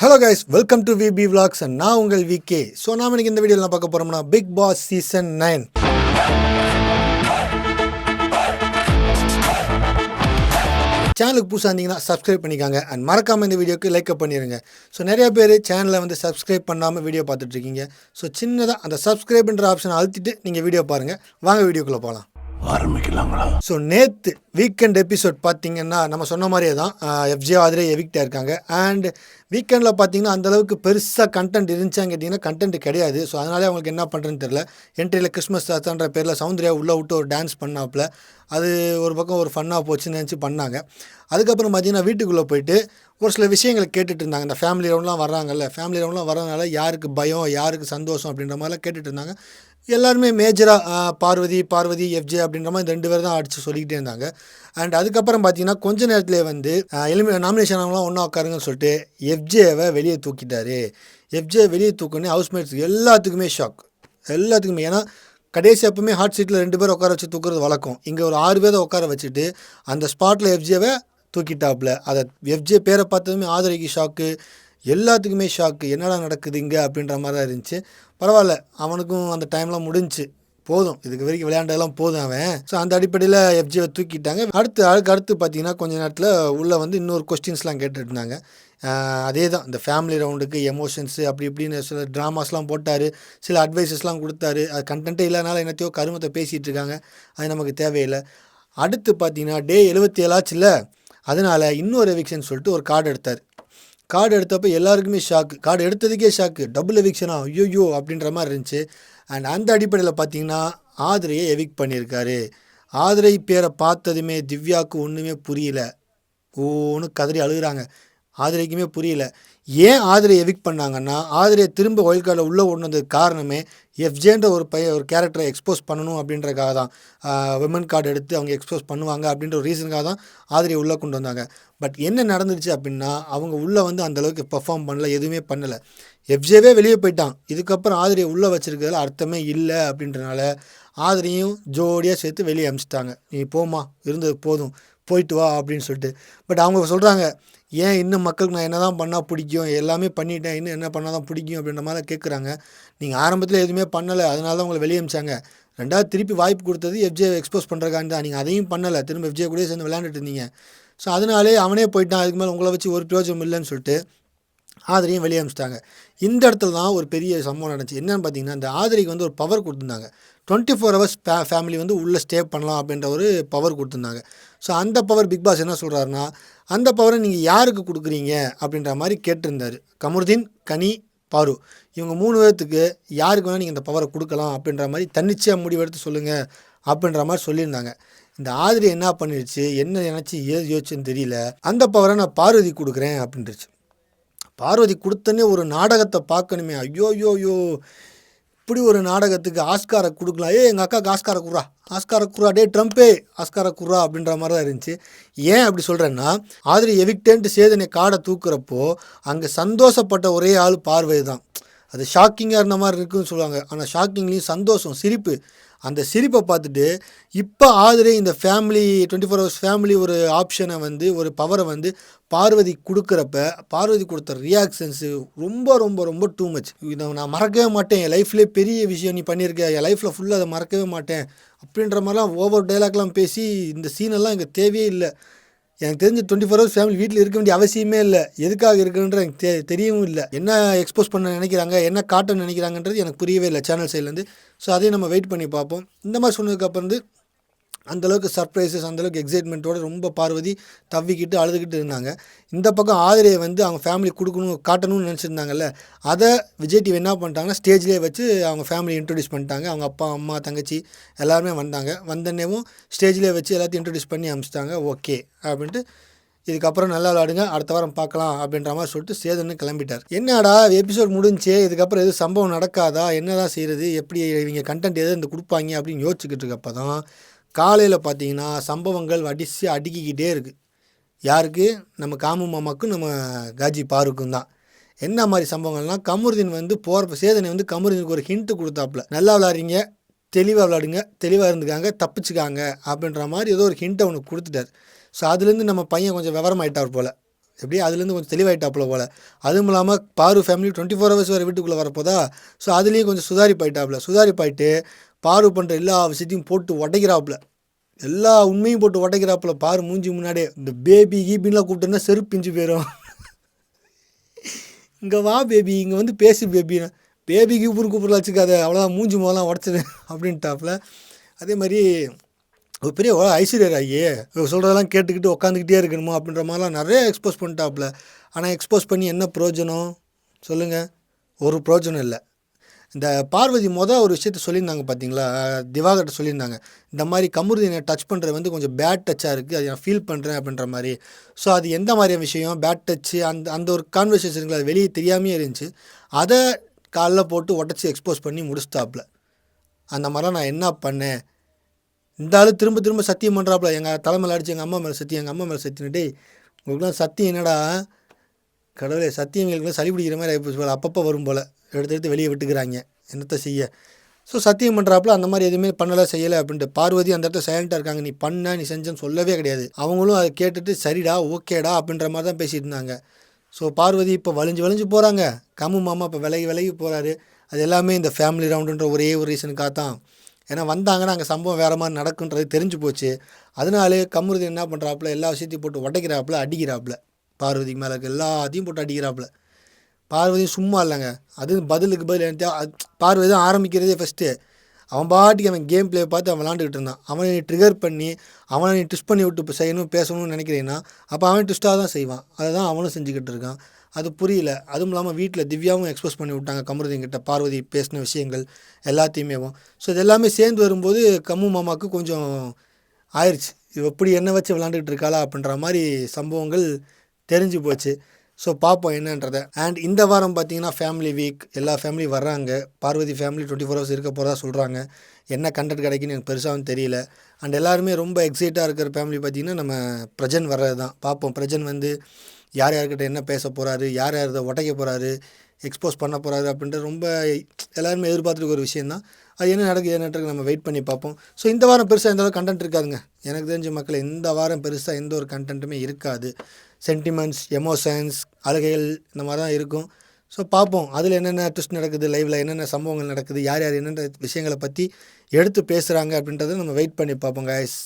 Hello guys welcome to VB vlogs and நான் உங்கள் VK so நாம இன்னைக்கு இந்த வீடியோவில் பார்க்க போகிறோம்னா பிக் பாஸ் சீசன் நைன் சேனலுக்கு புதுசாக இருந்தீங்கன்னா சப்ஸ்கிரைப் பண்ணிக்காங்க அண்ட் மறக்காமல் இந்த வீடியோக்கு லைக்கப் பண்ணிடுங்க ஸோ நிறைய பேர் சேனலை வந்து சப்ஸ்கிரைப் பண்ணாமல் வீடியோ பார்த்துட்ருக்கீங்க ஸோ சின்னதாக அந்த சப்ஸ்கிரைப்ன்ற ஆப்ஷனை அழுத்திட்டு நீங்கள் வீடியோ பாருங்கள் வாங்க வீடியோக்குள்ளே போகலாம் ஆரம்பிக்கலாங்களா? ஸோ நேற்று வீக்கெண்ட் எபிசோட் பார்த்தீங்கன்னா நம்ம சொன்ன மாதிரியே தான் எஃப்ஜே ஆதிரே எவிக்டாக இருக்காங்க. அண்ட் வீக்கெண்டில் பார்த்தீங்கன்னா அந்தளவுக்கு பெருசாக கண்டென்ட் இருந்துச்சான்னு கேட்டிங்கன்னா கண்டென்ட் கிடையாது. ஸோ அதனாலே அவங்களுக்கு என்ன பண்ணுறதுன்னு தெரில என்ட்ரியில் கிறிஸ்மஸ் தாத்தான்ற பேரில் சௌந்தர்யா உள்ளே விட்டு ஒரு டான்ஸ் பண்ணாப்புல. அது ஒரு பக்கம் ஒரு ஃபன்னாக போச்சுன்னு நினச்சி பண்ணாங்க. அதுக்கப்புறம் பார்த்தீங்கன்னா வீட்டுக்குள்ளே போயிட்டு ஒரு சில விஷயங்களை கேட்டுட்டு இருந்தாங்க. இந்த ஃபேமிலி ரவுண்ட்லாம் வர்றாங்கல்ல ஃபேமிலி ரவுண்ட்லாம் வரதுனால யாருக்கு பயம் யாருக்கு சந்தோஷம் அப்படின்ற மாதிரிலாம் கேட்டுட்டு இருந்தாங்க. எல்லாருமே மேஜராக பார்வதி பார்வதி எஃப்ஜே அப்படின்ற மாதிரி இந்த ரெண்டு பேர் தான் அடித்து சொல்லிக்கிட்டே இருந்தாங்க. அண்ட் அதுக்கப்புறம் பார்த்தீங்கன்னா கொஞ்ச நேரத்திலே வந்து எலிமி நாமினேஷன் அவங்களாம் ஒன்றா உட்காருங்கன்னு சொல்லிட்டு எஃப்ஜேவை வெளியே தூக்கிட்டாரு. எஃப்ஜே வெளியே தூக்குன்னு ஹவுஸ்மேட்ஸ் எல்லாத்துக்குமே ஷாக் எல்லாத்துக்குமே. ஏன்னா கடைசி எப்பவுமே ஹாட் சீட்டில் ரெண்டு பேர் உட்கார வச்சு தூக்குறது வழக்கம். இங்கே ஒரு ஆறு பேரை உட்கார வச்சுட்டு அந்த ஸ்பாட்டில் எஃப்ஜேவை தூக்கிட்டாப்புல. அதை எஃப்ஜே பேரை பார்த்ததுமே ஆதரிக்கு ஷாக்கு எல்லாத்துக்குமே ஷாக்கு என்னடா நடக்குது இங்கே அப்படின்ற மாதிரி தான் இருந்துச்சு. பரவாயில்ல அவனுக்கும் அந்த டைம்லாம் முடிஞ்சுச்சு போதும். இதுக்கு வரைக்கும் விளையாண்டதெல்லாம் போதும் அவன். ஸோ அந்த அடிப்படையில் எஃப்ஜியை தூக்கிட்டாங்க. அடுத்து அதுக்கு அடுத்து பார்த்தீங்கன்னா கொஞ்ச நேரத்தில் உள்ளே வந்து இன்னொரு கொஸ்டின்ஸ்லாம் கேட்டுருந்தாங்க. இருந்தாங்க அதே தான் இந்த ஃபேமிலி ரவுண்டுக்கு எமோஷன்ஸு அப்படி இப்படின்னு சில ட்ராமாஸ்லாம் போட்டார். சில அட்வைசஸ்லாம் கொடுத்தாரு. அது கண்டென்ட்டே இல்லைனால என்னத்தையோ கருமத்தை பேசிகிட்டு இருக்காங்க. அது நமக்கு தேவையில்லை. அடுத்து பார்த்தீங்கன்னா டே எழுபத்தி ஏழாச்சுல அதனால் இன்னொரு எவிக்ஷன் சொல்லிட்டு ஒரு கார்டு எடுத்தார். கார்டு எடுத்தப்போ எல்லாருக்குமே ஷாக்கு கார்டு எடுத்ததுக்கே ஷாக்கு டபுள் எவிக்ஷனா ஐயோயோ அப்படின்ற மாதிரி இருந்துச்சு. அண்ட் அந்த அடிப்படையில் பார்த்தீங்கன்னா ஆதிரையை எவிக் பண்ணியிருக்காரு. ஆதிரை பேரை பார்த்ததுமே திவ்யாவுக்கு ஒன்றுமே புரியல. ஓன்னு கதறி அழுகுறாங்க. ஆதிரைக்குமே புரியல. ஏன் ஆதிரை எவிக் பண்ணாங்கன்னா ஆதிரையை திரும்ப ஒயில் கார்டில் உள்ளே வந்ததுக்கு காரணமே எஃப்ஜேன்ற ஒரு பைய ஒரு கேரக்டரை எக்ஸ்போஸ் பண்ணணும் அப்படின்றக்காக தான். விமன் கார்டு எடுத்து அவங்க எக்ஸ்போஸ் பண்ணுவாங்க அப்படின்ற ஒரு ரீசனுக்காக தான் ஆதிரியை உள்ளே கொண்டு வந்தாங்க. பட் என்ன நடந்துருச்சு அப்படின்னா அவங்க உள்ளே வந்து அந்தளவுக்கு பெர்ஃபார்ம் பண்ணல எதுவுமே பண்ணலை. எஃப்ஜேவே வெளியே போயிட்டான். இதுக்கப்புறம் ஆதிரியை உள்ளே வச்சுருக்கிறதுல அர்த்தமே இல்லை அப்படின்றனால ஆதிரியும் ஜோடியாக சேர்த்து வெளியே அமிச்சிட்டாங்க. நீ போமா இருந்தது போதும் போயிட்டு வா அப்படின்னு சொல்லிட்டு. பட் அவங்க சொல்கிறாங்க ஏன் இன்னும் மக்களுக்கு நான் என்ன தான் பண்ணால் பிடிக்கும்? எல்லாமே பண்ணிட்டேன். இன்னும் என்ன பண்ணால் தான் பிடிக்கும் அப்படின்ற மாதிரி கேட்குறாங்க நீங்கள் ஆரம்பத்தில் எதுவுமே பண்ணலை. அதனால தான் உங்களை வெளியே அமிச்சாங்க. ரெண்டாவது திருப்பி வாய்ப்பு கொடுத்தது எஃப்ஜே எக்ஸ்போஸ் பண்ணுறக்காண்டி தான். நீங்கள் அதையும் பண்ணலை. திரும்ப எஃப்ஜே கூட சேர்ந்து விளையாண்டுட்டு இருந்தீங்க. ஸோ அதனாலே அவனே போயிட்டான். அதுக்கு மேலே உங்களை வச்சு ஒரு பிரயோஜனம் இல்லைன்னு சொல்லிட்டு ஆதரையும் வெளியே அமிச்சிட்டாங்க. இந்த இடத்துல தான் ஒரு பெரிய சம்பவம் நடந்துச்சு. என்னென்னு பார்த்தீங்கன்னா இந்த ஆதிரிக்கு வந்து ஒரு பவர் கொடுத்துருந்தாங்க. டுவெண்ட்டி ஃபோர் ஹவர்ஸ் ஃபேமிலி வந்து உள்ளே ஸ்டே பண்ணலாம் அப்படின்ற ஒரு பவர் கொடுத்துருந்தாங்க. ஸோ அந்த பவர் பிக் பாஸ் என்ன சொல்கிறாருன்னா அந்த பவரை நீங்கள் யாருக்கு கொடுக்குறீங்க? அப்படின்ற மாதிரி கேட்டிருந்தாரு. கமருதீன் கனி பாரு. இவங்க மூணு பேர்த்துக்கு யாருக்கு வேணால் நீங்கள் இந்த பவரை கொடுக்கலாம் அப்படின்ற மாதிரி தன்னிச்சையாக முடிவெடுத்து சொல்லுங்கள் அப்படின்ற மாதிரி சொல்லியிருந்தாங்க. இந்த ஆதிரி என்ன பண்ணிடுச்சு என்ன நினச்சி ஏது யோசிச்சுன்னு தெரியல. அந்த பவரை நான் பார்வதி கொடுக்குறேன் அப்படின்ட்டுருச்சு பார்வதி கொடுத்தனே ஒரு நாடகத்தை பார்க்கணுமே. ஐயோ ஐயோ ஐயோ. இப்படி ஒரு நாடகத்துக்கு ஆஸ்காரை கொடுக்கலாம். ஏ எங்கள் அக்காவுக்கு ஆஸ்காரை குறா ஆஸ்காரை குரா டே ட்ரம்ப்பே ஆஸ்காரை குரா அப்படின்ற மாதிரி தான் இருந்துச்சு. ஏன் அப்படி சொல்கிறேன்னா ஆதிரி எவிக்டேன்ட்டு சேதனை காடை தூக்குறப்போ அங்கே சந்தோஷப்பட்ட ஒரே ஆள் பார்வை தான். அது ஷாக்கிங்காக இருந்த மாதிரி இருக்குன்னு சொல்லுவாங்க. ஆனால் ஷாக்கிங்லேயும் சந்தோஷம் சிரிப்பு. அந்த சிரிப்பை பார்த்துட்டு இப்போ ஆதரே இந்த family twenty four hours family ஒரு ஆப்ஷனை வந்து ஒரு பவரை வந்து பார்வதி கொடுக்குறப்ப பார்வதி கொடுத்த ரியாக்ஷன்ஸு ரொம்ப ரொம்ப ரொம்ப டூ மச் இதை நான் மறக்கவே மாட்டேன். என் லைஃப்லேயே பெரிய விஷயம் நீ பண்ணியிருக்க. என் லைஃப்பில் ஃபுல்லாக அதை மறக்கவே மாட்டேன். அப்படின்ற மாதிரிலாம் ஓவர் டைலாக்லாம் பேசி இந்த சீனெல்லாம் இங்கே தேவையே இல்லை. எனக்கு தெரிஞ்ச டுவெண்ட்டி ஃபோர் ஹவர்ஸ் ஃபேமிலி வீட்டில் இருக்க வேண்டிய அவசியமே இல்லை. எதுக்காக இருக்குன்ற எனக்கு தெ தெரியவும் இல்லை. என்ன எக்ஸ்போஸ் பண்ண நினைக்கிறாங்க என்ன காட்ட நினைக்கிறாங்கன்றது எனக்கு புரியவே இல்லை சேனல் சைட்லேருந்து ஸோ அதையும் நம்ம வெயிட் பண்ணி பார்ப்போம். இந்த மாதிரி சொன்னதுக்கப்புறம் வந்து அந்தளவுக்கு சர்ப்ரைசஸ் அந்தளவுக்கு எக்ஸைட்மெண்ட்டோட ரொம்ப பார்வதி தவிக்கிட்டு அழுதுகிட்டு இருந்தாங்க. இந்த பக்கம் ஆதிரையை வந்து அவங்க ஃபேமிலி கொடுக்கணும் காட்டணும்னு நினச்சிருந்தாங்கல்ல அதை விஜய் டிவி என்ன பண்ணிட்டாங்கன்னா ஸ்டேஜ்லேயே வச்சு அவங்க ஃபேமிலி இன்ட்ரடியூஸ் பண்ணிட்டாங்க. அவங்க அப்பா அம்மா தங்கச்சி எல்லாருமே வந்தாங்க. வந்தனேவும் ஸ்டேஜ்லேயே வச்சு எல்லாத்தையும் இன்ட்ரடியூஸ் பண்ணி அமிச்சிட்டாங்க. ஓகே அப்படின்ட்டு இதுக்கப்புறம் நல்லா விளாடுங்க அடுத்த வாரம் பார்க்கலாம் அப்படின்ற மாதிரி சொல்லிட்டு சேதன்னு கிளம்பிட்டார். என்னடா எபிசோட் முடிஞ்சே இதுக்கப்புறம் எதுவும் சம்பவம் நடக்காதா? என்னதான் செய்கிறது எப்படி இவங்க கண்டென்ட் எது இந்த கொடுப்பாங்க அப்படின்னு யோசிச்சுக்கிட்டு இருக்கப்போ தான் காலையில் பார்த்தீங்கன்னா சம்பவங்கள் அடிச்சு அடுக்கிக்கிட்டே இருக்குது யாருக்கு? நம்ம காமு மாமாக்கும் நம்ம காஜி பாருக்கும் தான். என்ன மாதிரி சம்பவங்கள்லாம் கமருதீன் வந்து போகிற சேதனை வந்து கமருதீனுக்கு ஒரு ஹிண்ட்டு கொடுத்தாப்புல. நல்லா விளாட்றீங்க தெளிவாக விளாடுங்க தெளிவாக இருந்துக்காங்க தப்பிச்சுக்காங்க அப்படின்ற மாதிரி ஏதோ ஒரு ஹிண்ட்டை அவனுக்கு கொடுத்துட்டார். ஸோ அதுலேருந்து நம்ம பையன் கொஞ்சம் விவரமாயிட்டார் போல். எப்படியும் அதுலேருந்து கொஞ்சம் தெளிவாயிட்டாப்புல போல். அதுவும் இல்லாமல் பாரு ஃபேமிலி டுவெண்ட்டி ஃபோர் ஹவர்ஸ் வர வீட்டுக்குள்ளே வரப்போதா? ஸோ அதுலேயும் கொஞ்சம் சுதாரிப்பாயிட்டாப்புல. சுதாரிப்பாயிட்டு பாரு பண்ணுற எல்லா விஷயத்தையும் போட்டு உடைக்கிறாப்புல. எல்லா உண்மையும் போட்டு உடைக்கிறாப்புல. பாரு மூஞ்சி முன்னாடியே. இந்த பேபி கீபின்லாம் கூப்பிட்டோன்னா செருப்பு பிஞ்சு போயிடும் இங்கே வா பேபி இங்கே வந்து பேசு பேபி பேபி கீப்பர் கூப்பிடல வச்சுக்காத. அவ்வளோதான் மூஞ்சி முதலாம் உடச்சிடு அப்படின்ட்டாப்புல. அதே மாதிரி ஒரு பெரிய ஐஸ்வர்யர் ஐஸ்வர்யா ராயி சொல்கிறதெல்லாம் கேட்டுக்கிட்டு உட்காந்துக்கிட்டே இருக்கணுமோ அப்படின்ற மாதிரிலாம் நிறைய எக்ஸ்போஸ் பண்ணிட்டாப்புல. ஆனால் எக்ஸ்போஸ் பண்ணி என்ன பிரயோஜனம்? சொல்லுங்கள் ஒரு பிரயோஜனம் இல்லை. இந்த பார்வதி மொதல் ஒரு விஷயத்த சொல்லியிருந்தாங்க பார்த்தீங்களா திவாகர்கிட்ட சொல்லியிருந்தாங்க. இந்த மாதிரி கமருதீனை டச் பண்ணுறது வந்து கொஞ்சம் பேட் டச்சாக இருக்குது அதை நான் ஃபீல் பண்ணுறேன் அப்படின்ற மாதிரி. ஸோ அது எந்த மாதிரியான விஷயம்? பேட் டச்சு அந்த அந்த ஒரு கான்வர்சேஷனுக்கு அது வெளியே தெரியாமே இருந்துச்சு. அதை காலைல போட்டு உடச்சி எக்ஸ்போஸ் பண்ணி முடிச்சிட்டாப்புல. அந்த மாதிரிலாம் நான் என்ன பண்ணேன்? இந்த ஆள் திரும்ப திரும்ப சத்தியம் பண்ணுறாப்புல எங்கள் தலைமையில் அடிச்சு எங்கள் அம்மா மேலே சத்தியம் எங்கள் அம்மா மேலே சத்தியம். உங்களுக்குலாம் சத்தியம் என்னடா? கடவுளே சத்தியம் எங்களுக்குலாம் சளி பிடிக்கிற மாதிரி ஆகிப்போச்சு போல். அப்பப்போ வரும் போல். எடுத்து எடுத்து வெளியே விட்டுக்கிறாங்க. என்னத்தை செய்ய? ஸோ சத்தியம் பண்ணுறாப்புல அந்த மாதிரி எதுவுமே பண்ணலை செய்யலை அப்படின்ட்டு. பார்வதி அந்த இடத்துல சைலண்ட்டாக இருக்காங்க. நீ பண்ண நீ செஞ்சேன்னு சொல்லவே கிடையாது. அவங்களும் அதை கேட்டுட்டு சரிடா ஓகேடா அப்படின்ற மாதிரி தான் பேசிட்டு இருந்தாங்க. ஸோ பார்வதி இப்போ வலிஞ்சு வலிஞ்சு போகிறாங்க கம்மு மாமா இப்போ விலகி விலகி போகிறாரு அது எல்லாமே இந்த ஃபேமிலி ரவுண்டுன்ற ஒரே ஒரு ரீசனுக்காக தான். ஏன்னா வந்தாங்கன்னா அங்கே சம்பவம் வேறு மாதிரி நடக்குன்றது தெரிஞ்சு போச்சு. அதனாலே கம்முருதி என்ன பண்ணுறாப்புல எல்லா விஷயத்தையும் போட்டு உடைக்கிறாப்புல அடிக்கிறாப்புல. பார்வதிக்கு மேலே இருக்க எல்லாத்தையும் போட்டு அடிக்கிறாப்புல. பார்வதியும் சும்மா இல்லைங்க. அது பதிலுக்கு பதில் என்ன பார்வதி தான் ஆரம்பிக்கிறதே ஃபஸ்ட்டு அவன் பாட்டுக்கு அவன் கேம் ப்ளே பார்த்து அவன் விளாண்டுக்கிட்டு இருந்தான். அவனை நீ ட்ரிகர் பண்ணி அவனை நீ ட்விஸ்ட் பண்ணி விட்டு இப்போ செய்யணும் பேசணும்னு நினைக்கிறீங்கன்னா அப்போ அவன் ட்விஸ்ட்டாக தான் செய்வான். அதை தான் அவனும் செஞ்சுக்கிட்டு இருக்கான். அது புரியல. அதுவும் இல்லாமல் வீட்டில் திவ்யாவும் எக்ஸ்போஸ் பண்ணி விட்டாங்க கமருதிங்கிட்ட பார்வதி பேசின விஷயங்கள் எல்லாத்தையுமே. ஸோ இது எல்லாமே சேர்ந்து வரும்போது கம்மு மாமாவுக்கு கொஞ்சம் ஆயிடுச்சு இவ எப்படி என்ன வச்சு விளாண்டுக்கிட்டு இருக்காளா அப்படின்ற மாதிரி சம்பவங்கள் தெரிஞ்சு போச்சு. ஸோ பார்ப்போம் என்னன்றதை. அண்ட் இந்த வாரம் பார்த்தீங்கன்னா ஃபேமிலி வீக் எல்லா ஃபேமிலியும் வர்றாங்க. Parvathi family twenty four hours இருக்க போகிறதா சொல்கிறாங்க என்ன கண்டென்ட் கிடைக்குன்னு எனக்கு பெருசாகவும் தெரியல. அண்ட் எல்லாருமே ரொம்ப எக்ஸைட்டாக இருக்கிற ஃபேமிலி பார்த்திங்கன்னா நம்ம பிரஜன் வர்றது தான் பார்ப்போம் பிரஜன் வந்து யார் யார்கிட்ட என்ன பேச போகிறாரு யார் யார் இதை உடைக்க போகிறாரு எக்ஸ்போஸ் பண்ண போகிறாரு அப்படின்ட்டு ரொம்ப எல்லாருமே எதிர்பார்த்துருக்க ஒரு விஷயம் தான் அது என்ன நடக்குது என்ன நடக்குது நம்ம வெயிட் பண்ணி பார்ப்போம் ஸோ இந்த வாரம் பெருசாக எந்த அளவுக்கு கண்டென்ட் இருக்காதுங்க. எனக்கு தெரிஞ்ச மக்கள் இந்த வாரம் பெருசாக எந்த ஒரு கண்டென்ட்டுமே இருக்காது. சென்டிமெண்ட்ஸ் எமோஷன்ஸ் அழுகைகள் இந்த மாதிரி தான் இருக்கும். ஸோ பார்ப்போம். அதில் என்னென்ன ட்விஸ்ட் நடக்குது லைவில் என்னென்ன சம்பவங்கள் நடக்குது? யார் யார் என்னென்ன விஷயங்களை பற்றி எடுத்து பேசுகிறாங்க அப்படின்றத நம்ம வெயிட் பண்ணி பார்ப்போம் கைஸ்